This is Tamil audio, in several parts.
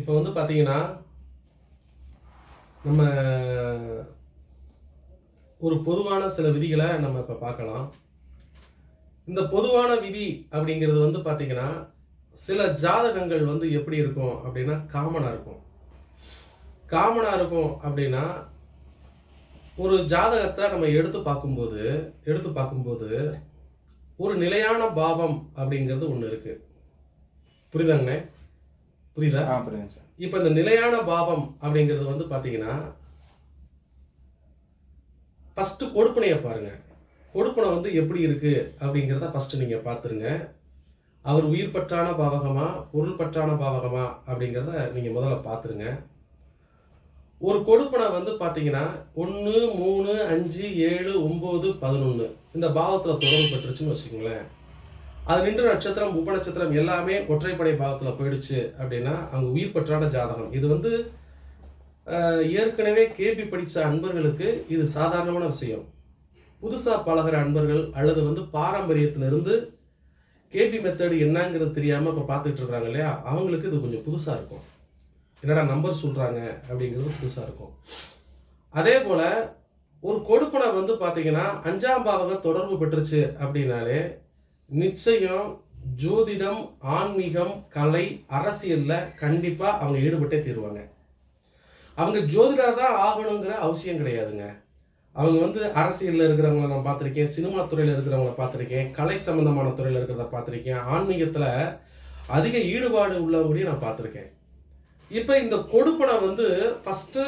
இப்போ வந்து பார்த்தீங்கன்னா நம்ம ஒரு பொதுவான சில விதிகளை நம்ம இப்போ பார்க்கலாம். இந்த பொதுவான விதி அப்படிங்கிறது வந்து பார்த்தீங்கன்னா சில ஜாதகங்கள் வந்து எப்படி இருக்கும் அப்படின்னா காமனாக இருக்கும். காமனாக இருக்கும் அப்படின்னா ஒரு ஜாதகத்தை நம்ம எடுத்து பார்க்கும்போது எடுத்து பார்க்கும்போது ஒரு நிலையான பாவம் அப்படிங்கிறது ஒன்று இருக்குது புரியுதாங்கண்ணே? புரியுதா? ஆ புரியுதுங்க சார். இப்போ இந்த நிலையான பாவம் அப்படிங்கிறது வந்து பார்த்தீங்கன்னா ஃபர்ஸ்ட் கொடுப்பனையை பாருங்க. கொடுப்பனை வந்து எப்படி இருக்கு அப்படிங்கிறத ஃபர்ஸ்ட் நீங்க பார்த்துருங்க அவர் உயிர் பற்றான பாவகமா பொருள் பற்றான பாவகமா அப்படிங்கிறத நீங்க முதல்ல பார்த்துருங்க ஒரு கொடுப்பனை வந்து பார்த்தீங்கன்னா ஒன்று மூணு அஞ்சு ஏழு ஒம்பது பதினொன்று இந்த பாவத்தில் தொடர்பு பெற்றுச்சுன்னு வச்சுக்கோங்களேன். அது நின்று நட்சத்திரம் உப நட்சத்திரம் எல்லாமே ஒற்றைப்படை பாகத்தில் போயிடுச்சு அப்படின்னா அவங்க உயிர் பெற்றான ஜாதகம். இது வந்து ஏற்கனவே கேபி படித்த அன்பர்களுக்கு இது சாதாரணமான விஷயம். புதுசாக பழகிற அன்பர்கள் அல்லது வந்து பாரம்பரியத்திலிருந்து கேபி மெத்தடு என்னங்கிறது தெரியாமல் இப்போ பார்த்துட்டு இருக்காங்க இல்லையா? அவங்களுக்கு இது கொஞ்சம் புதுசாக இருக்கும். என்னடா நம்பர் சொல்கிறாங்க அப்படிங்கிறது புதுசாக இருக்கும். அதே போல் ஒரு கொடுப்பனை வந்து பார்த்தீங்கன்னா அஞ்சாம் பாவக தொடர்பு பெற்றுச்சு அப்படின்னாலே நிச்சயம் ஜோதிடம் ஆன்மீகம் கலை அரசியல்ல கண்டிப்பா அவங்க ஈடுபட்டே தீருவாங்க. அவங்க ஜோதிடர் தான் ஆகணுங்கிற அவசியம் கிடையாதுங்க. அவங்க வந்து அரசியல்ல இருக்கிறவங்கள நான் பார்த்துருக்கேன் சினிமா துறையில இருக்கிறவங்கள பார்த்துருக்கேன் கலை சம்பந்தமான துறையில இருக்கிறத பார்த்துருக்கேன் ஆன்மீகத்துல அதிக ஈடுபாடு உள்ளவங்களையும் நான் பார்த்துருக்கேன். இப்ப இந்த கொடுப்பனை வந்து ஃபர்ஸ்ட்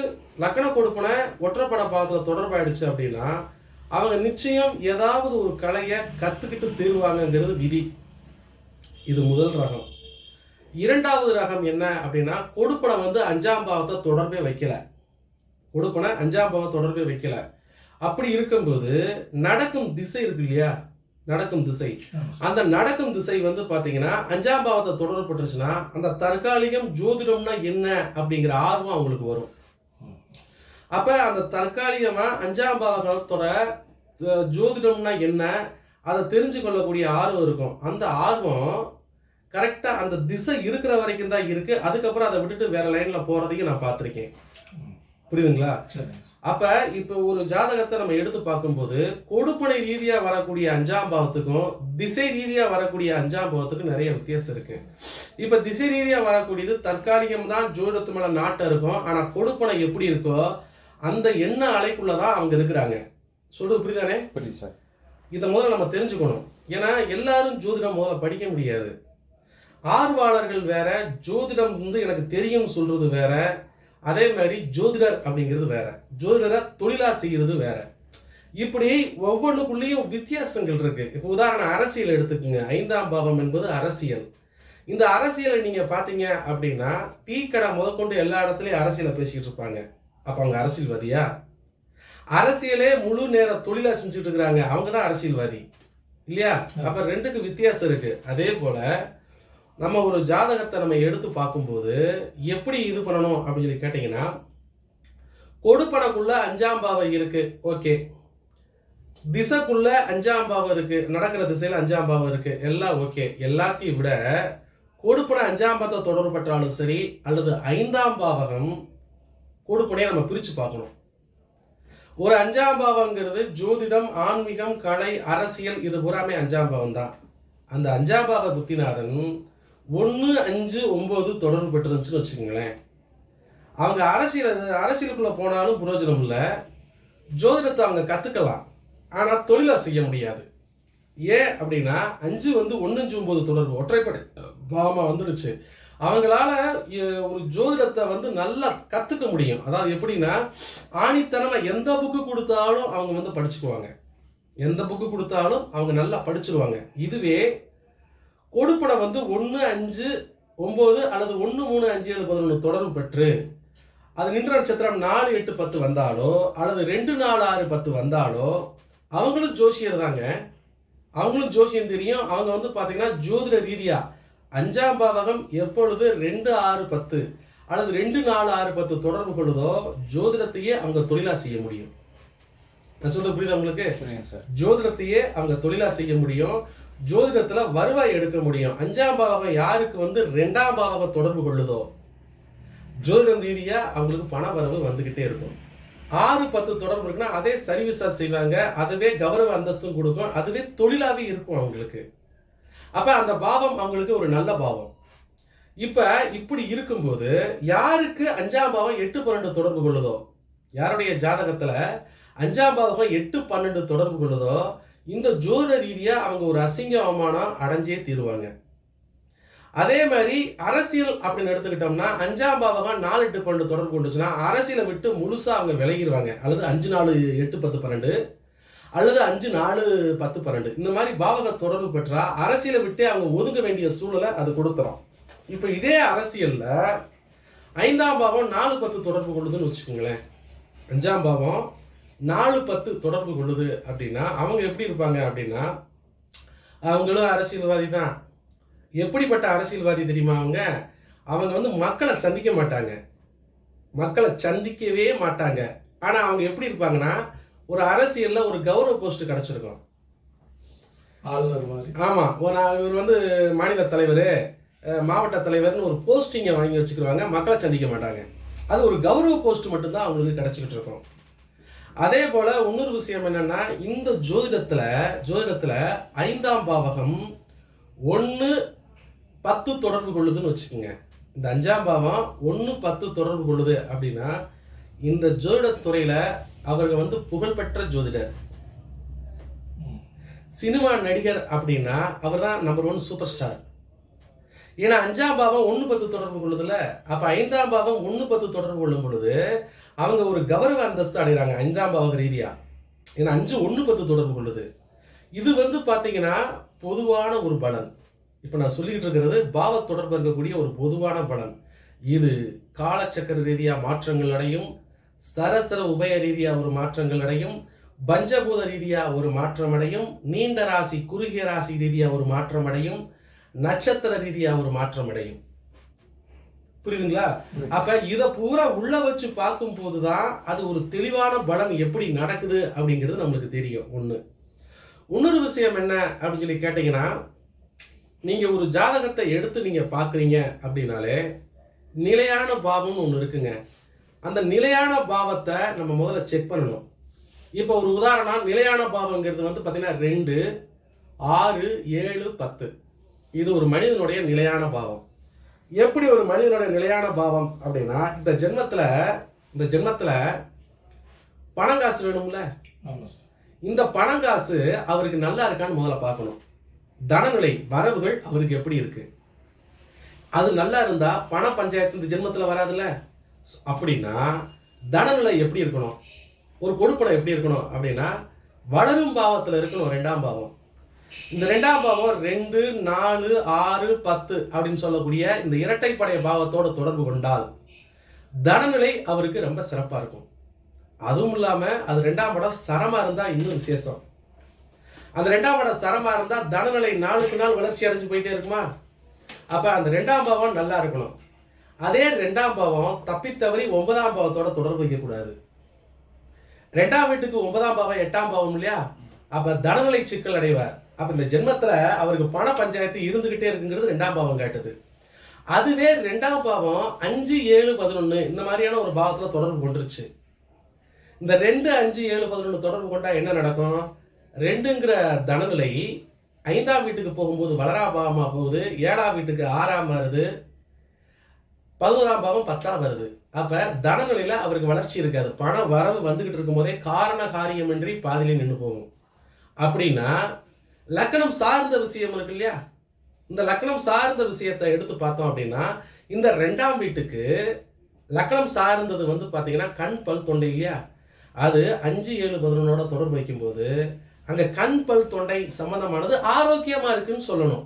லக்கண கொடுப்பனை ஒற்றைப்பட பாவத்துல தொடர்பாயிடுச்சு அப்படின்னா அவங்க நிச்சயம் ஏதாவது ஒரு கலையை கத்துக்கிட்டு தீருவாங்கங்கிறது விதி. இது முதல் ரகம். இரண்டாவது ரகம் என்ன அப்படின்னா கொடுப்பனை வந்து அஞ்சாம் பாவத்தை தொடர்பே வைக்கல. கொடுப்பனை அஞ்சாம் பாவ தொடர்பே வைக்கல. அப்படி இருக்கும்போது நடக்கும் திசை இருக்கு இல்லையா? நடக்கும் திசை. அந்த நடக்கும் திசை வந்து பாத்தீங்கன்னா அஞ்சாம் பாவத்தை தொடர்புட்டுருச்சுன்னா அந்த தற்காலிகம் ஜோதிடம்னா என்ன அப்படிங்கிற ஆர்வம் அவங்களுக்கு வரும். அப்ப அந்த தற்காலிகமா அஞ்சாம் பாவத்தோட அஹ், ஜோதிடம்னா என்ன? அதை தெரிஞ்சு கொள்ளக்கூடிய ஆர்வம் இருக்கும். அந்த ஆர்வம் கரெக்டா அந்த திசை இருக்கிற வரைக்கும் தான் இருக்கு. அதுக்கப்புறம் அதை விட்டுட்டு வேற லைன்ல போறதையும் நான் பார்த்திருக்கேன். புரியுதுங்களா? அப்ப இப்ப ஒரு ஜாதகத்தை நம்ம எடுத்து பார்க்கும்போது கொடுப்பனை ரீதியா வரக்கூடிய அஞ்சாம் பாவத்துக்கும் திசை ரீதியா வரக்கூடிய அஞ்சாம் பாவத்துக்கும் நிறைய வித்தியாசம் இருக்கு. இப்ப திசை ரீதியா வரக்கூடியது தற்காலிகம் தான் ஜோதிடத்து மேல நாட்டம் இருக்கும். ஆனா கொடுப்பனை எப்படி இருக்கோ அந்த எண்ண அலைக்குள்ளதான் அவங்க இருக்கிறாங்க. சொல்றது புரியுதானே? புரியுது சார். இதை முதல்ல நம்ம தெரிஞ்சுக்கணும். ஏன்னா எல்லாரும் ஜோதிடம் முதல்ல படிக்க முடியாது. ஆர்வலர்கள் வேற ஜோதிடம் வந்து எனக்கு தெரியும் சொல்றது வேற. அதே மாதிரி ஜோதிடர் அப்படிங்கிறது வேற. ஜோதிடரை தொழிலா செய்யறது வேற. இப்படி ஒவ்வொன்றுக்குள்ளேயும் வித்தியாசங்கள் இருக்கு. இப்போ உதாரணம் அரசியல் எடுத்துக்கோங்க. ஐந்தாம் பாவம் என்பது அரசியல். இந்த அரசியலை நீங்க பாத்தீங்க அப்படின்னா டீ கடை முதற்கொண்டு எல்லா இடத்துலயும் அரசியலை பேசிக்கிட்டு இருப்பாங்க. அப்ப அவங்க அரசியல்வாதியா? அரசியலே முழு நேர தொழிலா செஞ்சுட்டு இருக்கிறாங்க அவங்க தான் அரசியல்வாதி. இல்லையா? அப்ப ரெண்டுக்கு வித்தியாசம் இருக்கு. அதே போல நம்ம ஒரு ஜாதகத்தை நம்ம எடுத்து பார்க்கும்போது எப்படி இது பண்ணணும் அப்படின்னு சொல்லி கேட்டீங்கன்னா கொடுப்பனக்குள்ள அஞ்சாம் பாவம் இருக்கு. ஓகே. திசைக்குள்ள அஞ்சாம் பாவம் இருக்கு. நடக்கிற திசையில அஞ்சாம் பாவம் இருக்கு. எல்லாம் ஓகே. எல்லாத்தையும் விட கொடுப்பன அஞ்சாம் பாவத்தை தொடர்பு பெற்றாலும் சரி அல்லது ஐந்தாம் பாவகம் கூடுப்படியாக நம்ம பிரித்து பார்க்கணும். ஒரு அஞ்சாம் பாவங்கிறது ஜோதிடம் ஆன்மீகம் கலை அரசியல் இது பூராமே அஞ்சாம் பாவம் தான் அந்த அஞ்சாம் பாவ புத்திநாதன் ஒன்று அஞ்சு ஒம்பது தொடர்பு பெற்றிருந்துச்சுன்னு வச்சுக்கோங்களேன். அவங்க அரசியல் அரசியலுக்குள்ளே போனாலும் புரோஜனம் இல்லை. ஜோதிடத்தை அவங்க கற்றுக்கலாம் ஆனால் தொழிலாக செய்ய முடியாது. ஏன் அப்படின்னா அஞ்சு வந்து ஒன்று அஞ்சு ஒம்பது தொடர்பு. ஒற்றைப்படை. பாவமாக வந்துடுச்சு. அவங்களால ஒரு ஜோதிடத்தை வந்து நல்லா கத்துக்க முடியும். அதாவது எப்படின்னா ஆணித்தனமா எந்த புக்கு கொடுத்தாலும் அவங்க வந்து படிச்சுக்குவாங்க. எந்த புக்கு கொடுத்தாலும் அவங்க நல்லா படிச்சிருவாங்க. இதுவே கொடுப்பனை வந்து ஒன்று அஞ்சு ஒம்பது அல்லது ஒன்று மூணு அஞ்சு ஏழு பதினொன்று தொடர்பு பெற்று அது நின்ற நட்சத்திரம் நாலு எட்டு பத்து வந்தாலோ அல்லது ரெண்டு நாலு ஆறு பத்து வந்தாலோ அவங்களும் ஜோசியர் தாங்க. அவங்களும் ஜோசியம் தெரியும். அவங்க வந்து பார்த்தீங்கன்னா ஜோதிட ரீதியாக அஞ்சாம் பாவகம் எப்பொழுது ரெண்டு ஆறு பத்து அல்லது ரெண்டு நாலு ஆறு பத்து தொடர்பு கொள்ளுதோ ஜோதிடத்தையே அவங்க தொழிலா செய்ய முடியும். நான் சொல்றது புரியுதா உங்களுக்கு? ஜோதிடத்தையே அவங்க தொழிலா செய்ய முடியும். ஜோதிடத்துல வருவாய் எடுக்க முடியும். அஞ்சாம் பாவகம் யாருக்கு வந்து ரெண்டாம் பாவகம் தொடர்பு கொள்ளுதோ? ஜோதிடம் ரீதியா அவங்களுக்கு பண வரவு வந்துகிட்டே இருக்கும். ஆறு பத்து தொடர்பு இருக்குன்னா அதே சர்வீஸா செய்வாங்க. அதுவே கௌரவ அந்தஸ்தும் கொடுக்கும். அதுவே தொழிலாவே இருக்கும் அவங்களுக்கு. அப்ப அந்த பாவம் அவங்களுக்கு ஒரு நல்ல பாவம். இப்ப இப்படி இருக்கும்போது யாருக்கு அஞ்சாம் பாவம் எட்டு பன்னெண்டு தொடர்பு கொள்ளுதோ? யாருடைய ஜாதகத்துல அஞ்சாம் பாவகம் எட்டு பன்னெண்டு தொடர்பு கொள்ளுதோ? இந்த ஜோத ரீதியா அவங்க ஒரு அசிங்க அவமானம் அடைஞ்சே தீருவாங்க. அதே மாதிரி அரசியல் அப்படின்னு எடுத்துக்கிட்டோம்னா அஞ்சாம் பாவகம் நாலு எட்டு பன்னெண்டு தொடர்பு கொண்டுச்சுன்னா அரசியலை விட்டு முழுசா அவங்க விலகிடுவாங்க அல்லது அஞ்சு நாலு எட்டு பத்து பன்னெண்டு அல்லது அஞ்சு நாலு பத்து பன்னெண்டு. இந்த மாதிரி பாவக தொடர்பு பெற்றா அரசியலை விட்டு அவங்க ஒதுங்க வேண்டிய சூழலை அது கொடுத்துரும். இப்போ இதே அரசியல்ல ஐந்தாம் பாவம் நாலு பத்து தொடர்பு கொள்ளுதுன்னு வச்சுக்கோங்களேன். அஞ்சாம் பாவம் நாலு பத்து தொடர்பு கொள்ளுது அப்படின்னா அவங்க எப்படி இருப்பாங்க அப்படின்னா அவங்களும் அரசியல்வாதி தான். எப்படிப்பட்ட அரசியல்வாதி தெரியுமா அவங்க? அவங்க வந்து மக்களை சந்திக்க மாட்டாங்க. மக்களை சந்திக்கவே மாட்டாங்க. ஆனா அவங்க எப்படி இருப்பாங்கன்னா ஒரு அரசியல்ல ஒரு கௌரவ போஸ்ட் கிடைச்சிருக்கும் ஆளுநர் மாதிரி. ஆமா ஒரு இவர் வந்து மாநில தலைவர் மாவட்ட தலைவர்னு ஒரு போஸ்டிங்கை வாங்கி வச்சுக்கிருவாங்க மக்களை சந்திக்க மாட்டாங்க. அது ஒரு கௌரவ போஸ்ட் மட்டும்தான் அவங்களுக்கு கிடைச்சிக்கிட்டு இருக்கும். அதே போல இன்னொரு விஷயம் என்னன்னா இந்த ஜோதிடத்துல ஜோதிடத்துல ஐந்தாம் பாவகம் ஒன்று பத்து தொடர்பு கொள்ளுதுன்னு வச்சுக்கோங்க. இந்த அஞ்சாம் பாவம் ஒன்று பத்து தொடர்பு கொள்ளுது அப்படின்னா இந்த ஜோதிடத்துறையில அவர்கள் வந்து புகழ்பெற்ற ஜோதிடர். சினிமா நடிகர் அப்படின்னா அவர் தான் நம்பர் ஒன் சூப்பர் ஸ்டார் ஏன்னா அஞ்சாம் பாவம் ஒன்று பத்து தொடர்பு கொள்ளுதுல அப்ப ஐந்தாம் பாவம் ஒன்று பத்து தொடர்பு கொள்ளும் பொழுது அவங்க ஒரு கௌரவ அந்தஸ்து அடைகிறாங்க அஞ்சாம் பாவம் ரீதியா. ஏன்னா அஞ்சு ஒன்று பத்து தொடர்பு கொள்ளுது. இது வந்து பார்த்தீங்கன்னா பொதுவான ஒரு பலன். இப்போ நான் சொல்லிக்கிட்டு இருக்கிறது பாவ தொடர்பு இருக்கக்கூடிய ஒரு பொதுவான பலன். இது காலச்சக்கர ரீதியாக மாற்றங்கள் அடையும் சரஸ்தர உபய ரீதியா ஒரு மாற்றங்கள் அடையும் பஞ்சபூத ரீதியா ஒரு மாற்றம் அடையும் நீண்ட ராசி குறுகிய ராசி ரீதியா ஒரு மாற்றம் அடையும் நட்சத்திர ரீதியா ஒரு மாற்றம் அடையும். புரியுதுங்களா? அப்ப இத பூரா உள்ள வச்சு பார்க்கும் போதுதான் அது ஒரு தெளிவான பலம் எப்படி நடக்குது அப்படிங்கிறது நம்மளுக்கு தெரியும். ஒண்ணு. இன்னொரு விஷயம் என்ன அப்படின்னு சொல்லி கேட்டீங்கன்னா நீங்க ஒரு ஜாதகத்தை எடுத்து நீங்க பாக்குறீங்க அப்படின்னாலே நிலையான பாவம்னு ஒன்று இருக்குங்க. அந்த நிலையான பாவத்தை நம்ம முதல்ல செக் பண்ணணும். இப்போ ஒரு உதாரணம் நிலையான பாவங்கிறது வந்து பாத்தீங்கன்னா ரெண்டு ஆறு ஏழு பத்து. இது ஒரு மனிதனுடைய நிலையான பாவம். எப்படி ஒரு மனிதனுடைய நிலையான பாவம் அப்படின்னா இந்த ஜென்மத்துல இந்த ஜென்மத்துல பணங்காசு வேணும்ல? ஆமாம் சார். இந்த பணங்காசு அவருக்கு நல்லா இருக்கான்னு முதல்ல பார்க்கணும். தனநிலை வரவுகள் அவருக்கு எப்படி இருக்கு? அது நல்லா இருந்தா பண பஞ்சாயத்து இந்த ஜென்மத்துல வராதுல்ல? அப்படின்னா தனநிலை எப்படி இருக்கணும்? ஒரு கொடுப்பனம் எப்படி இருக்கணும் அப்படின்னா வளரும் பாவத்தில் இருக்கணும் ரெண்டாம் பாவம். இந்த ரெண்டாம் பாவம் ரெண்டு நாலு ஆறு பத்து அப்படின்னு சொல்லக்கூடிய இந்த இரட்டைப்படை பாவத்தோட தொடர்பு கொண்டால் தனநிலை அவருக்கு ரொம்ப சிறப்பாக இருக்கும். அதுவும் இல்லாமல் அது ரெண்டாம் படம் சரமாக இருந்தால் இன்னும் விசேஷம். அந்த ரெண்டாம் படம் சரமாக இருந்தால் தனநிலை நாளுக்கு நாள் வளர்ச்சி அடைஞ்சு போயிட்டே இருக்குமா? அப்போ அந்த ரெண்டாம் பாவம் நல்லா இருக்கணும். அதே ரெண்டாம் பாவம் தப்பித்தவறி ஒன்பதாம் பாவத்தோட தொடர்பு வைக்க கூடாது ரெண்டாம் வீட்டுக்கு ஒன்பதாம் பாவம் எட்டாம் பாவம் இல்லையா? அப்ப தனநிலை சிக்கல் அடைவார். அப்ப இந்த ஜென்மத்துல அவருக்கு பண பஞ்சாயத்து இருந்துகிட்டே இருக்குங்கிறது ரெண்டாம் பாவம் காட்டுது. அதுவே ரெண்டாம் பாவம் அஞ்சு ஏழு பதினொன்னு இந்த மாதிரியான ஒரு பாவத்துல தொடர்பு கொண்டுருச்சு. இந்த ரெண்டு அஞ்சு ஏழு பதினொன்று தொடர்பு கொண்டா என்ன நடக்கும்? ரெண்டுங்கிற தனநிலை ஐந்தாம் வீட்டுக்கு போகும்போது வளரா பாவமா போகுது. ஏழாம் வீட்டுக்கு ஆறாம் மாறுது. பதினோராம் பாவம் பத்தாம் வருது. அப்ப தனநிலையில அவருக்கு வளர்ச்சி இருக்காது. பண வரவு வந்துகிட்டு இருக்கும் போதே காரண காரியமின்றி பாதியிலே நின்று போகும். அப்படின்னா லக்கணம் சார்ந்த விஷயம் இருக்கு இல்லையா? இந்த லக்கணம் சார்ந்த விஷயத்தை எடுத்து பார்த்தோம் அப்படின்னா இந்த ரெண்டாம் வீட்டுக்கு லக்கணம் சார்ந்தது வந்து பார்த்தீங்கன்னா கண் பல் தொண்டை இல்லையா? அது அஞ்சு ஏழு பதினொன்னோட தொடர்பு வைக்கும்போது அங்க கண் பல் தொண்டை சம்பந்தமானது ஆரோக்கியமா இருக்குன்னு சொல்லணும்.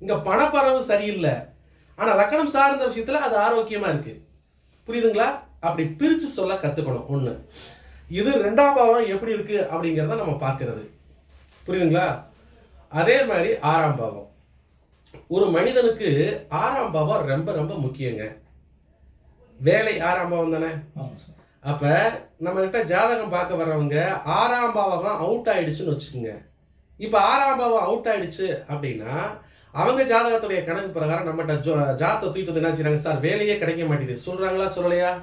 இங்க பணப்பரவு சரியில்லை. ஆனா லக்கணம் சார்ந்த விஷயத்துல அது ஆரோக்கியமா இருக்கு. புரியுதுங்களா? அப்படி பிரிச்சு சொல்ல கத்துக்கணும். ஒண்ணு இது ரெண்டாம் பாவம் எப்படி இருக்கு அப்படிங்கறத நம்ம பார்க்கிறது. புரியுதுங்களா? அதே மாதிரி ஆறாம் பாவம். ஒரு மனிதனுக்கு ஆறாம் பாவம் ரொம்ப ரொம்ப முக்கியங்க. வேலை ஆறாம் பாவம் தானே? அப்ப நம்ம கிட்ட ஜாதகம் பார்க்க வர்றவங்க ஆறாம் பாவகம் அவுட் ஆயிடுச்சுன்னு வச்சுக்கோங்க. இப்ப ஆறாம் பாவம் அவுட் ஆயிடுச்சு அப்படின்னா அவங்க ஜாதகத்துடைய கணக்கு பிரகாரம் நம்மகிட்ட ஜோ- ஜாதகத்தை தூக்கிட்டு என்ன செய்றாங்க? சார் வேலையே கிடைக்க மாட்டேங்குது. சொல்றாங்களா சொல்லலையா.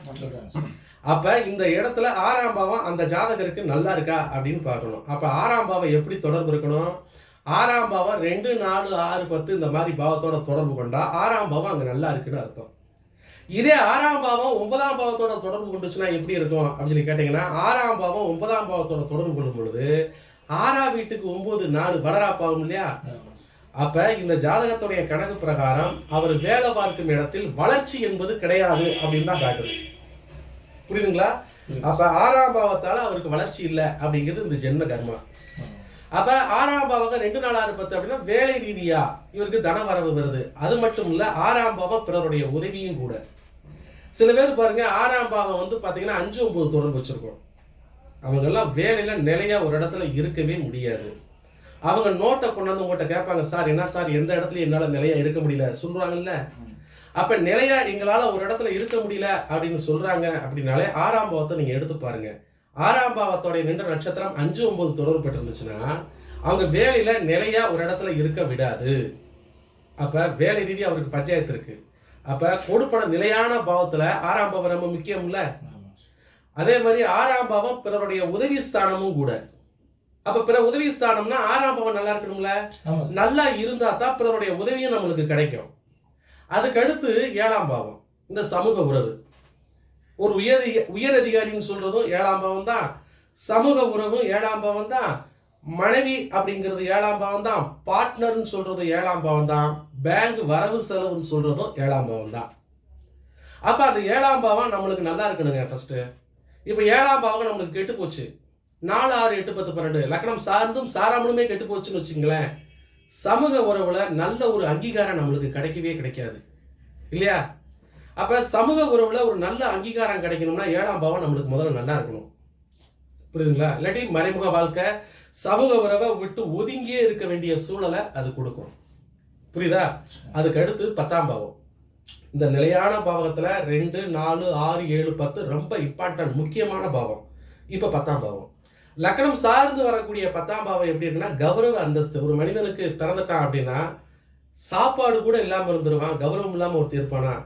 அப்ப இந்த இடத்துல ஆறாம் பாவம் அந்த ஜாதகருக்கு நல்லா இருக்கா அப்படின்னு பார்க்கணும். அப்ப ஆறாம் பாவம் எப்படி தொடர்பு இருக்கணும்? ஆறாம் பாவம் ரெண்டு நாலு ஆறு பத்து இந்த மாதிரி பாவத்தோட தொடர்பு கொண்டா ஆறாம் பாவம் அங்க நல்லா இருக்குன்னு அர்த்தம். இதே ஆறாம் பாவம் ஒன்பதாம் பாவத்தோட தொடர்பு கொண்டுச்சுன்னா எப்படி இருக்கும் அப்படின்னு சொல்லி கேட்டீங்கன்னா ஆறாம் பாவம் ஒன்பதாம் பாவத்தோட தொடர்பு கொள்ளும் பொழுது ஆறாம் வீட்டுக்கு ஒன்பது நாலு வளரா பாவம் இல்லையா. அப்ப இந்த ஜாதகத்துடைய கணக்கு பிரகாரம் அவர் வேலை பார்க்கும் இடத்தில் வளர்ச்சி என்பது கிடையாது அப்படின்னு தான் காட்டுது. புரியுதுங்களா? அப்ப ஆறாம் பாவத்தால அவருக்கு வளர்ச்சி இல்லை அப்படிங்கிறது இந்த ஜென்ம கர்மா. அப்ப ஆறாம் பாவகம் ரெண்டு நாளா இருப்பது அப்படின்னா வேலை ரீதியா இவருக்கு தன வரவு வருது. அது மட்டும் இல்ல ஆறாம் பாவம் பிறருடைய உதவியும் கூட. சில பேர் பாருங்க ஆறாம் பாவம் வந்து பாத்தீங்கன்னா அஞ்சு ஒன்பது தொடர்பு வச்சிருக்கோம். அவங்க எல்லாம் வேலையில நிலையா ஒரு இடத்துல இருக்கவே முடியாது. அவங்க நோட்டை கொண்டாந்து உங்கள்கிட்ட கேட்பாங்க சார் என்ன சார் எந்த இடத்துல என்னால நிலையா இருக்க முடியல? சொல்றாங்கல்ல. அப்ப நிலையா எங்களால ஒரு இடத்துல இருக்க முடியல அப்படின்னு சொல்றாங்க அப்படின்னாலே ஆறாம் பாவத்தை நீங்க எடுத்து பாருங்க. ஆறாம் பாவத்தோடைய நின்ற நட்சத்திரம் அஞ்சு ஒன்பது தொடர்பு பெற்றிருந்துச்சுன்னா அவங்க வேலையில நிலையா ஒரு இடத்துல இருக்க விடாது. அப்ப வேலை ரீதியா அவருக்கு பஞ்சாயத்து இருக்கு. அப்ப கொடுப்பன நிலையான பாவத்துல ஆறாம் பாவம் ரொம்ப முக்கியம்ல. அதே மாதிரி ஆறாம் பாவம் பிறருடைய உதவி ஸ்தானமும் கூட. அப்ப பிற உதவி ஸ்தானம்னா ஆறாம் பாவம் நல்லா இருக்கணும்ல. நல்லா இருந்தா தான் பிறருடைய உதவியும் நம்மளுக்கு கிடைக்கும். அதுக்கு அடுத்து ஏழாம் பாவம் இந்த சமூக உறவு. ஒரு உயர் உயர் அதிகாரின்னு சொல்றதும் ஏழாம் பாவம் தான். சமூக உறவும் ஏழாம் பாவம் தான். மனைவி அப்படிங்கிறது ஏழாம் பாவம் தான். பார்ட்னர்னு சொல்றது ஏழாம் பாவம் தான். பேங்க் வரவு செலவுன்னு சொல்றதும் ஏழாம் பாவம் தான். அப்ப அந்த ஏழாம் பாவம் நம்மளுக்கு நல்லா இருக்கணுங்க ஃபர்ஸ்ட் இப்ப ஏழாம் பாவம் நம்மளுக்கு கெட்டு போச்சு. நாலு ஆறு எட்டு பத்து பன்னெண்டு. லக்னம் சார்ந்தும் சாராமலுமே கெட்டு போச்சுன்னு வச்சுங்களேன் சமூக உறவுல நல்ல ஒரு அங்கீகாரம் நம்மளுக்கு கிடைக்கவே கிடைக்காது. இல்லையா? அப்ப சமூக உறவுல ஒரு நல்ல அங்கீகாரம் கிடைக்கணும்னா ஏழாம் பாவம் நம்மளுக்கு முதல்ல நல்லா இருக்கணும். புரியுதுங்களா? இல்லாட்டி மறைமுக வாழ்க்கை சமூக உறவை விட்டு ஒதுங்கியே இருக்க வேண்டிய சூழலை அது கொடுக்கும். புரியுதா? அதுக்கு அடுத்து பத்தாம் பாவம். இந்த நிலையான பாவகத்துல ரெண்டு நாலு ஆறு ஏழு பத்து ரொம்ப இம்பார்ட்டன்ட் முக்கியமான பாவம். இப்ப பத்தாம் பாவம். லக்னம் சார்ந்து வரக்கூடிய பத்தாம் பாவம் எப்படி இருக்குன்னா கௌரவ அந்தஸ்து. ஒரு மனிதனுக்கு பிறந்துட்டான் அப்படின்னா சாப்பாடு கூட இல்லாம இருந்துருவான் கௌரவம் இல்லாம ஒருத்தர் இருப்பானா.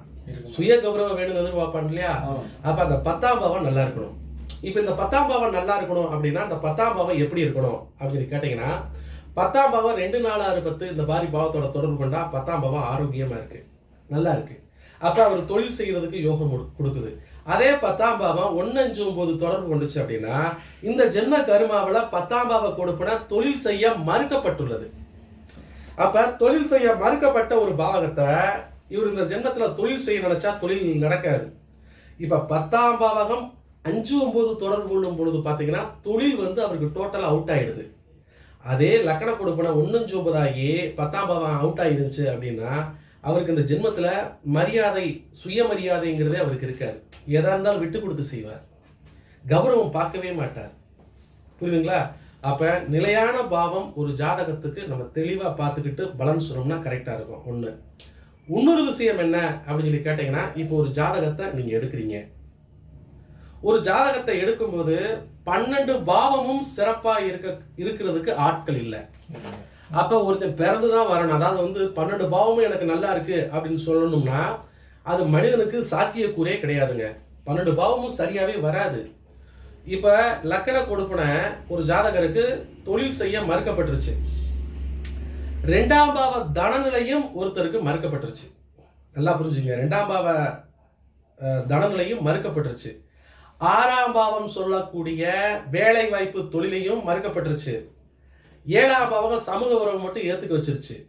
சுய கௌரவம் வேணும்னு எதிர்பார்ப்பான் இல்லையா. அப்ப அந்த பத்தாம் பாவம் நல்லா இருக்கணும். இப்ப இந்த பத்தாம் பாவம் நல்லா இருக்கணும் அப்படின்னா அந்த பத்தாம் பாவம் எப்படி இருக்கணும் அப்படின்னு கேட்டீங்கன்னா பத்தாம் பாவம் ரெண்டு நாலு ஆறு பத்து இந்த மாதிரி பாவத்தோட தொடர்பு கொண்டா பத்தாம் பாவம் ஆரோக்கியமா இருக்கு. நல்லா இருக்கு. அப்ப அவர் தொழில் செய்யறதுக்கு யோகம் கொடு- கொடுக்குது. அதே பத்தாம் பாவம் ஒன்னஞ்சு ஒன்பது தொடர்பு கொண்டுச்சு அப்படின்னா இந்த ஜென்ம கருமாவில் பத்தாம் பாவ கொடுப்பன தொழில் செய்ய மறுக்கப்பட்டுள்ளது. அப்ப தொழில் செய்ய மறுக்கப்பட்ட ஒரு பாவகத்தை இவர் இந்த ஜென்மத்துல தொழில் செய்ய நினைச்சா தொழில் நடக்காது. இப்ப பத்தாம் பாவகம் அஞ்சு ஒன்பது தொடர்பு கொள்ளும் பொழுது பாத்தீங்கன்னா தொழில் வந்து அவருக்கு டோட்டல் அவுட் ஆயிடுது. அதே லக்கண கொடுப்பன ஒன்னஞ்சு ஒன்பதாகி பத்தாம் பாவம் அவுட் ஆயிருந்துச்சு அப்படின்னா அவருக்கு இந்த ஜென்மத்துல மரியாதை சுயமரியாதைங்கிறதே அவருக்கு இருக்காது. எதா இருந்தாலும் விட்டு கொடுத்து செய்வார். கௌரவம் பார்க்கவே மாட்டார். புரியுதுங்களா? அப்ப நிலையான பாவம் ஒரு ஜாதகத்துக்கு நம்ம தெளிவா பார்த்துக்கிட்டு பலன் சொன்னோம்னா கரெக்டா இருக்கும். ஒண்ணு. இன்னொரு விஷயம் என்ன அப்படின்னு சொல்லி கேட்டீங்கன்னா இப்போ ஒரு ஜாதகத்தை நீங்க எடுக்கிறீங்க. ஒரு ஜாதகத்தை எடுக்கும்போது பன்னெண்டு பாவமும் சிறப்பா இருக்க இருக்கிறதுக்கு ஆட்கள் இல்லை. அப்போ ஒருத்தன் பிறந்து தான் வரணும். அதாவது வந்து பன்னெண்டு பாவமும் எனக்கு நல்லா இருக்கு அப்படின்னு சொல்லணும்னா அது மனிதனுக்கு சாத்தியக்கூறே கிடையாதுங்க. பன்னெண்டு பாவமும் சரியாகவே வராது. இப்போ லக்கண கொடுப்பன ஒரு ஜாதகருக்கு தொழில் செய்ய மறுக்கப்பட்டுருச்சு. ரெண்டாம் பாவ தனநிலையும் ஒருத்தருக்கு மறுக்கப்பட்டுருச்சு. நல்லா புரிஞ்சுங்க. ரெண்டாம் பாவ தனநிலையும் மறுக்கப்பட்டுருச்சு. ஆறாம் பாவம் சொல்லக்கூடிய வேலை வாய்ப்பு தொழிலையும் மறுக்கப்பட்டுருச்சு. ஏழாம் பாவகம் சமூக உறவு மட்டும் ஏத்துக்க வச்சிருச்சு.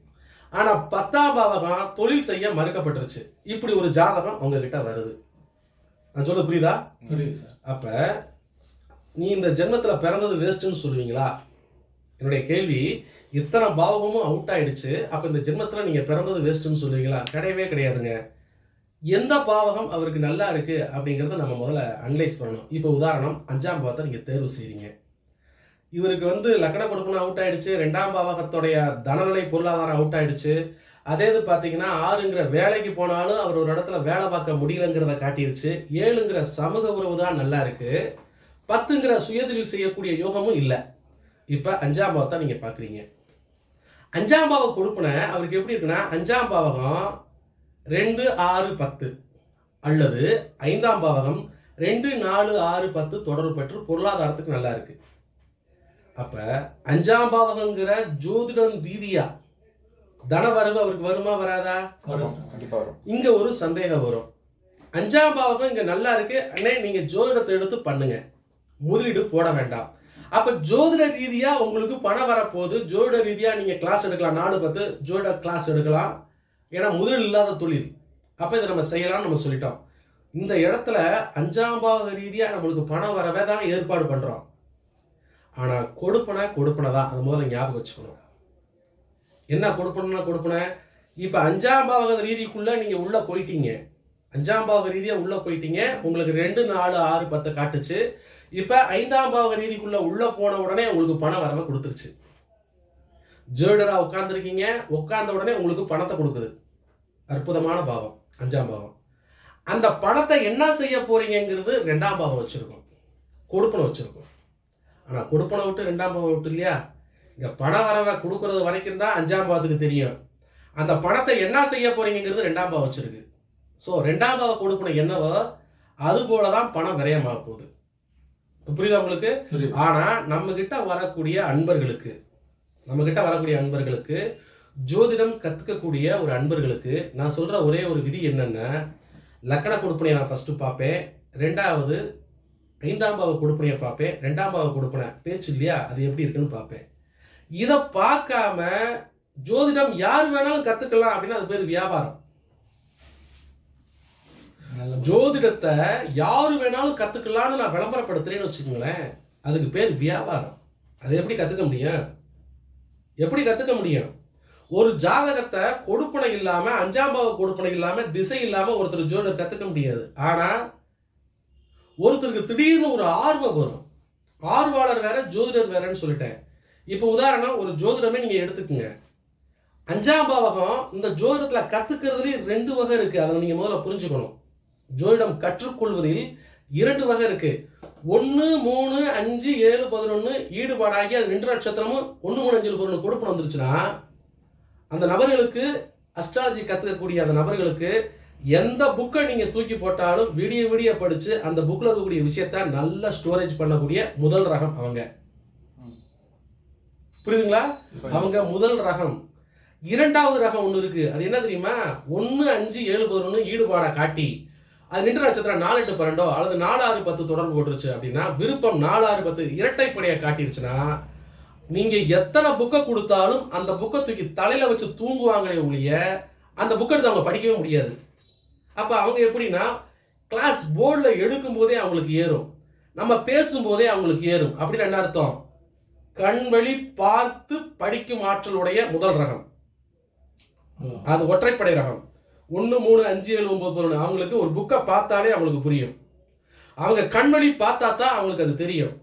ஆனா பத்தாம் பாவகம் தொழில் செய்ய மறுக்கப்பட்டுருச்சு. இப்படி ஒரு ஜாதகம் உங்ககிட்ட வருது. நான் சொல்றது புரியுதா? புரியுது சார். அப்ப நீ இந்த ஜென்மத்துல பிறந்தது வேஸ்ட்னு சொல்லுவீங்களா? என்னுடைய கேள்வி இத்தனை பாவமும் அவுட் ஆயிடுச்சு. அப்ப இந்த ஜென்மத்துல நீங்க பிறந்தது வேஸ்ட்னு சொல்லுவீங்களா? கிடையவே கிடையாதுங்க. எந்த பாவகம் அவருக்கு நல்லா இருக்கு அப்படிங்கறத நம்ம முதல்ல அனலைஸ் பண்ணணும். இப்போ உதாரணம் அஞ்சாம் பாவத்தை நீங்க தேர்வு செய்றீங்க. இவருக்கு வந்து லக்கண கொடுப்பன அவுட் ஆயிடுச்சு. ரெண்டாம் பாவகத்துடைய தனநிலை பொருளாதாரம் அவுட் ஆயிடுச்சு. அதே இது பார்த்தீங்கன்னா ஆறுங்கிற வேலைக்கு போனாலும் அவர் ஒரு இடத்துல வேலை பார்க்க முடியலங்கிறத காட்டிருச்சு. ஏழுங்கிற சமூக உறவு தான் நல்லா இருக்கு. பத்துங்கிற சுயதொழில் செய்யக்கூடிய யோகமும் இல்லை. இப்போ அஞ்சாம் பாவத்தை நீங்க பாக்குறீங்க. அஞ்சாம் பாவ கொடுப்பனை அவருக்கு எப்படி இருக்குன்னா அஞ்சாம் பாவகம் ரெண்டு ஆறு பத்து அல்லது ஐந்தாம் பாவகம் ரெண்டு நாலு ஆறு பத்து தொடர்பு பெற்று பொருளாதாரத்துக்கு நல்லா இருக்குது அப்ப அஞ்சாம் பாவகங்கிற ஜோதிடம் ரீதியா தனவரவு அவருக்கு வருமா வராதா? இங்க ஒரு சந்தேகம் வரும். அஞ்சாம் பாவகம் இங்க நல்லா இருக்கு. அண்ணே நீங்க ஜோதிடத்தை எடுத்து பண்ணுங்க. முதலீடு போட வேண்டாம். அப்ப ஜோதிட ரீதியா உங்களுக்கு பணம் வரப்போகுது. ஜோதிட ரீதியா நீங்க கிளாஸ் எடுக்கலாம். நாலு பத்து ஜோதிட கிளாஸ் எடுக்கலாம். ஏன்னா முதலீடு இல்லாத தொழில். அப்ப இதை நம்ம செய்யலாம்னு நம்ம சொல்லிட்டோம். இந்த இடத்துல அஞ்சாம் பாவக ரீதியா நம்மளுக்கு பணம் வரவே தான் ஏற்பாடு பண்றோம். ஆனால் கொடுப்பனை கொடுப்பனை தான். அது முதல்ல ஞாபகம் வச்சுக்கணும். என்ன கொடுப்பனா கொடுப்பனை? இப்போ அஞ்சாம் பாவக ரீதிக்குள்ள நீங்கள் உள்ளே போயிட்டீங்க. அஞ்சாம் பாவக ரீதியாக உள்ளே போயிட்டீங்க. உங்களுக்கு ரெண்டு நாலு ஆறு பத்து காட்டுச்சு. இப்போ ஐந்தாம் பாவக ரீதிக்குள்ள உள்ளே போன உடனே உங்களுக்கு பண வரவை கொடுத்துருச்சு. ஜேர்டராக உட்காந்துருக்கீங்க உட்கார்ந்த உடனே உங்களுக்கு பணத்தை கொடுக்குது. அற்புதமான பாவம். அஞ்சாம் பாவம். அந்த பணத்தை என்ன செய்ய போறீங்கிறது ரெண்டாம் பாவம் வச்சிருக்கும். கொடுப்பனை வச்சிருக்கும். ஆனா கொடுப்பனை விட்டு ரெண்டாம் பாவம் விட்டு இல்லையா? இங்க பண வரவை கொடுக்கறது வரைக்கும் தான் அஞ்சாம் பாவத்துக்கு தெரியும். அந்த பணத்தை என்ன செய்ய போறீங்கிறது ரெண்டாம் பாவம் வச்சிருக்கு. ஸோ ரெண்டாம் பாவ கொடுப்பனை என்னவோ அது போல தான் பணம் விரயமாக போகுது. புரியுதா உங்களுக்கு? புரியுது. ஆனா நம்ம கிட்ட வரக்கூடிய அன்பர்களுக்கு நம்ம கிட்ட வரக்கூடிய அன்பர்களுக்கு ஜோதிடம் கத்துக்கக்கூடிய ஒரு அன்பர்களுக்கு நான் சொல்ற ஒரே ஒரு விதி என்னன்னா லக்கண கொடுப்பனையை நான் ஃபர்ஸ்ட் பார்ப்பேன். ரெண்டாவது ஐந்தாம் பாவ கொடுப்பனையை பார்ப்பேன். ரெண்டாம் பாவ கொடுப்பனை பேச்சு இல்லையா? அது எப்படி இருக்குன்னு பார்ப்பேன். இதை பார்க்காம ஜோதிடம் யார் வேணாலும் கத்துக்கலாம் அப்படின்னா அது பேர் வியாபாரம். ஜோதிடத்தை யாரு வேணாலும் கத்துக்கலாம்னு நான் விளம்பரப்படுத்துறேன்னு வச்சுக்கோங்களேன். அதுக்கு பேர் வியாபாரம். அதை எப்படி கத்துக்க முடியும்? எப்படி கத்துக்க முடியும்? ஒரு ஜாதகத்தை கொடுப்பனை இல்லாம அஞ்சாம் பாவ கொடுப்பனை இல்லாம திசை இல்லாம ஒருத்தர் ஜோதிடர் கத்துக்க முடியாது. ஆனா ஒருத்தருக்கு திடீர்னு ஒரு ஆர்வம் வரும். ஆர்வலர் வேற ஜோதிடர் வேறன்னு சொல்லிட்டேன். இப்போ உதாரணம் ஒரு ஜோதிடமே நீங்க எடுத்துக்கோங்க. அஞ்சாம் பாவகம் இந்த ஜோதிடத்துல கத்துக்கிறதுலயே ரெண்டு வகை இருக்கு. அதை நீங்க முதல்ல புரிஞ்சுக்கணும். ஜோதிடம் கற்றுக்கொள்வதில் இரண்டு வகை இருக்கு. ஒன்று மூணு அஞ்சு ஏழு பதினொன்று ஈடுபாடாகி அது ரெண்டு நட்சத்திரமும் ஒன்று மூணு அஞ்சு பதினொன்று கொடுப்பு வந்துருச்சுன்னா அந்த நபர்களுக்கு அஸ்ட்ராலஜி கற்றுக்கக்கூடிய அந்த நபர்களுக்கு எந்த புக்கை நீங்கள் தூக்கி போட்டாலும் விடிய விடிய படித்து அந்த புக்கில் இருக்கக்கூடிய விஷயத்த நல்லா ஸ்டோரேஜ் பண்ணக்கூடிய முதல் ரகம் அவங்க. புரியுதுங்களா? அவங்க முதல் ரகம். இரண்டாவது ரகம் ஒன்று இருக்கு. அது என்ன தெரியுமா? ஒன்று அஞ்சு ஏழு பதினொன்று ஈடுபாடை காட்டி அது நின்று நட்சத்திரம் நாலு எட்டு பன்னெண்டோ அல்லது நாலு ஆறு பத்து தொடர்பு போட்டுருச்சு அப்படின்னா விருப்பம் நாலு ஆறு பத்து இரட்டைப்படையை காட்டிருச்சுன்னா நீங்க எத்தனை புக்கை கொடுத்தாலும் அந்த புக்கை தூக்கி தலையில வச்சு தூங்குவாங்களே ஒழிய அந்த புக்கை எடுத்து அவங்க படிக்கவே முடியாது. அப்போ அவங்க எப்படின்னா கிளாஸ் போர்டில் எடுக்கும் போதே அவங்களுக்கு ஏறும். நம்ம பேசும்போதே அவங்களுக்கு ஏறும். அப்படின்னு என்ன அர்த்தம்? கண்வழி பார்த்து படிக்கும் ஆற்றலுடைய முதல் ரகம். அது ஒற்றைப்படை ரகம். ஒன்று மூணு அஞ்சு ஏழு ஒன்பது பதினொன்று அவங்களுக்கு ஒரு புக்கை பார்த்தாலே அவங்களுக்கு புரியும். அவங்க கண்வழி பார்த்தா தான் அவங்களுக்கு அது தெரியும்.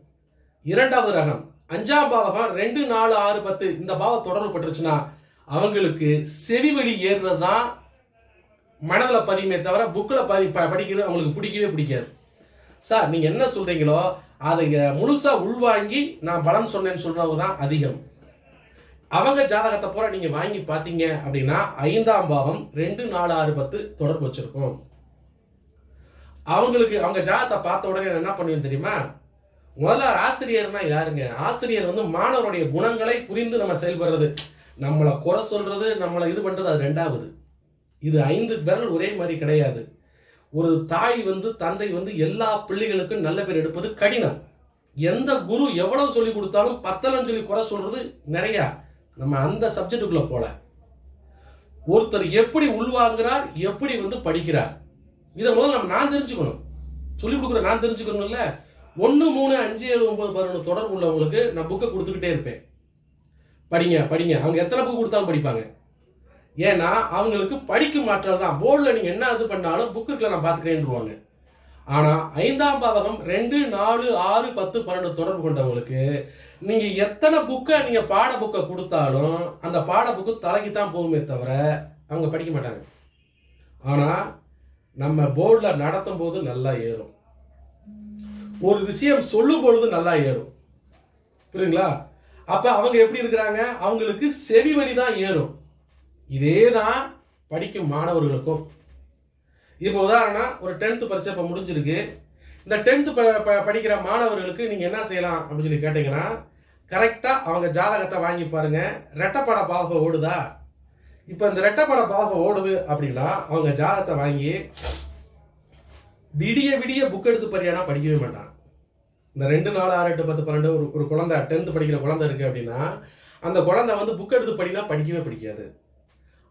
இரண்டாவது ரகம். அஞ்சாம் பாவகம் ரெண்டு நாலு ஆறு பத்து. இந்த பாவம் தொடர்பு பட்டுருச்சுன்னா அவங்களுக்கு செவி வழி ஏறுறது தான் மனதில் பதியுமே தவிர புக்கில் பதி ப- படிக்கிறது அவங்களுக்கு பிடிக்கவே பிடிக்காது. சார் நீங்கள் என்ன சொல்கிறீங்களோ அதை முழுசாக உள்வாங்கி நான் பலம் சொன்னேன்னு சொல்றவங்க தான் அதிகம். அவங்க ஜாதகத்தை பூரா நீங்கள் வாங்கி பார்த்தீங்க அப்படின்னா ஐந்தாம் பாவம் ரெண்டு நாலு ஆறு பத்து தொடர்பு வச்சுருக்கோம். அவங்களுக்கு அவங்க ஜாதகத்தை பார்த்த உடனே என்ன பண்ணுவேன் தெரியுமா? முதல்ல ஆசிரியர்னா யாருங்க? ஆசிரியர் வந்து மாணவருடைய குணங்களை புரிந்து நம்ம செயல்படுறது. நம்மளை குறை சொல்றது நம்மளை இது பண்றது அது ரெண்டாவது. இது ஐந்து விரல் ஒரே மாதிரி கிடையாது. ஒரு தாய் வந்து தந்தை வந்து எல்லா பிள்ளைகளுக்கும் நல்ல பேர் எடுப்பது கடினம். எந்த குரு எவ்வளவு சொல்லி கொடுத்தாலும் பத்தலன்னு சொல்லி குறை சொல்றது நிறையா. நம்ம அந்த சப்ஜெக்டுக்குள்ள போல. ஒருத்தர் எப்படி உள்வாங்கிறார் எப்படி வந்து படிக்கிறார். இதை முதல்ல நம்ம நான் தெரிஞ்சுக்கணும். சொல்லி கொடுக்குற நான் தெரிஞ்சுக்கணும்ல. ஒன்று மூணு அஞ்சு ஏழு ஒன்பது பதினொன்று தொடர்பு உள்ளவங்களுக்கு நான் புக்கை கொடுத்துக்கிட்டே இருப்பேன். படிங்க படிங்க. அவங்க எத்தனை புக்கு கொடுத்தாலும் படிப்பாங்க. ஏன்னா அவங்களுக்கு படிக்கும் மாற்றம் தான். போர்டில் நீங்கள் என்ன இது பண்ணாலும் புக்குக்கில் நான் பார்த்துக்கிறேன்ருவாங்க. ஆனால் ஐந்தாம் பாவகம் ரெண்டு நாலு ஆறு பத்து பன்னெண்டு தொடர்பு கொண்டவங்களுக்கு நீங்கள் எத்தனை புக்கை நீங்கள் பாட புக்கை கொடுத்தாலும் அந்த பாட புக்கு தலைக்கு தான் போகுமே தவிர அவங்க படிக்க மாட்டாங்க. ஆனால் நம்ம போர்டில் நடத்தும் போது நல்லா ஏறும். ஒரு விஷயம் சொல்லும் பொழுது நல்லா ஏறும். புரியுதுங்களா? அப்போ அவங்க எப்படி இருக்கிறாங்க? அவங்களுக்கு செவி வழி தான் ஏறும். இதே தான் படிக்கும் மாணவர்களுக்கும். இப்போ உதாரணம் ஒரு டென்த்து பரீட்சை இப்போ முடிஞ்சிருக்கு. இந்த டென்த்து படிக்கிற மாணவர்களுக்கு நீங்கள் என்ன செய்யலாம் அப்படின்னு சொல்லி கேட்டிங்கன்னா கரெக்டாக அவங்க ஜாதகத்தை வாங்கி பாருங்கள் ரெட்டப்பட பாகம் ஓடுதா? இப்போ இந்த ரெட்டப்பட பாகம் ஓடுது அப்படின்னா அவங்க ஜாதகத்தை வாங்கி விடிய விடிய புக் எடுத்து பரியானா படிக்கவே மாட்டான். இந்த ரெண்டு நாலு ஆறு எட்டு பத்து பன்னெண்டு ஒரு ஒரு குழந்தை டென்த்து படிக்கிற குழந்தை இருக்குது அப்படின்னா அந்த குழந்தை வந்து புக் எடுத்து படினா படிக்கவே படிக்காது.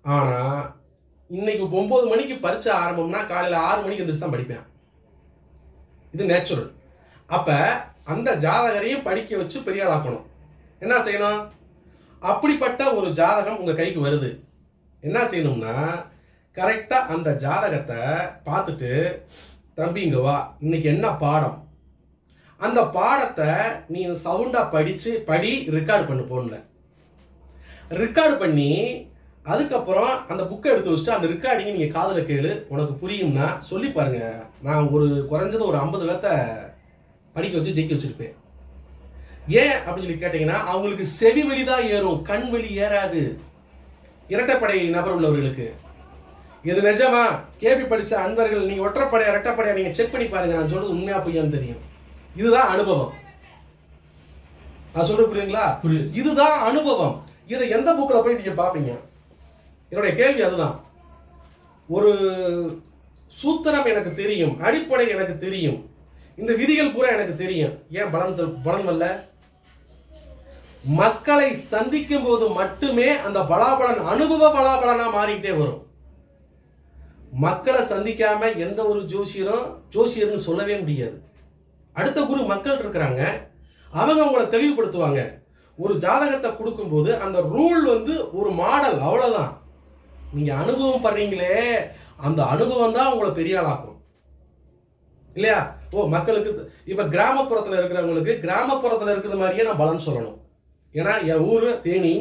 ஆனால் இன்னைக்கு ஒன்பது மணிக்கு பரீட்சை ஆரம்பம்னா காலையில் ஆறு மணிக்கு எந்திரிச்சு தான் படிப்பேன். இது நேச்சுரல் அப்போ அந்த ஜாதகரையும் படிக்க வச்சு பெரிய ஆளாக்கணும் என்ன செய்யணும்? அப்படிப்பட்ட ஒரு ஜாதகம் உங்கள் கைக்கு வருது. என்ன செய்யணும்னா கரெக்டாக அந்த ஜாதகத்தை பார்த்துட்டு தம்பிங்க வா. இன்னைக்கு என்ன பாடம்? அந்த பாடத்தை நீ சவுண்டா படிச்சு படி ரெக்கார்ட் பண்ணு போன்ல ரெக்கார்டு பண்ணி அதுக்கப்புறம் அந்த புக்கை எடுத்து வச்சுட்டு அந்த ரெக்கார்டிங் நீங்க காதுல கேளு உனக்கு புரியும்னா சொல்லி பாருங்க. நான் ஒரு குறைஞ்சது ஒரு ஐம்பது பேர்த்த படிக்க வச்சு ஜெயிக்க வச்சிருப்பேன். ஏன் அப்படின்னு சொல்லி கேட்டீங்கன்னா அவங்களுக்கு செவி வழி தான் ஏறும் கண் வழி ஏறாது. இரட்டைப்படை நபர் உள்ளவர்களுக்கு. இது நிஜமா? கேபி படிச்ச அன்பர்கள் நீங்க ஒற்றைப்படை இரட்டைப்படையா நீங்க செக் பண்ணி பாருங்க நான் சொல்றது உண்மையா பொய்யான்னு தெரியும். இதுதான் அனுபவம். நான் சொல்றது புரியுதுங்களா? புரியுது. இதுதான் அனுபவம். இதை எந்த புக்கில் போய் நீங்க பாப்பீங்க என்னுடைய கேள்வி அதுதான். ஒரு சூத்திரம் எனக்கு தெரியும் அடிப்படை எனக்கு தெரியும். இந்த விதிகள் பூரா எனக்கு தெரியும். ஏன் பலன் தெ- பலன் மக்களை சந்திக்கும் போது மட்டுமே அந்த பலாபலன் அனுபவ பலாபலனா மாறிக்கிட்டே வரும். மக்களை சந்திக்காம எந்த ஒரு ஜோசியரும் ஜோசியர்னு சொல்லவே முடியாது. அடுத்த குரு மக்கள் இருக்கிறாங்க. அவங்க உங்களை தெளிவுபடுத்துவாங்க. ஒரு ஜாதகத்தை கொடுக்கும்போது அந்த ரூல் வந்து ஒரு மாடல் அவ்வளவுதான். நீங்கள் அனுபவம் படுறீங்களே அந்த அனுபவம் தான் உங்களை பெரிய ஆளாக்கும். இல்லையா? ஓ மக்களுக்கு இப்போ கிராமப்புறத்தில் இருக்கிறவங்களுக்கு கிராமப்புறத்தில் இருக்கிற மாதிரியே நான் பலன் சொல்லணும். ஏன்னா என் ஊர் தேனி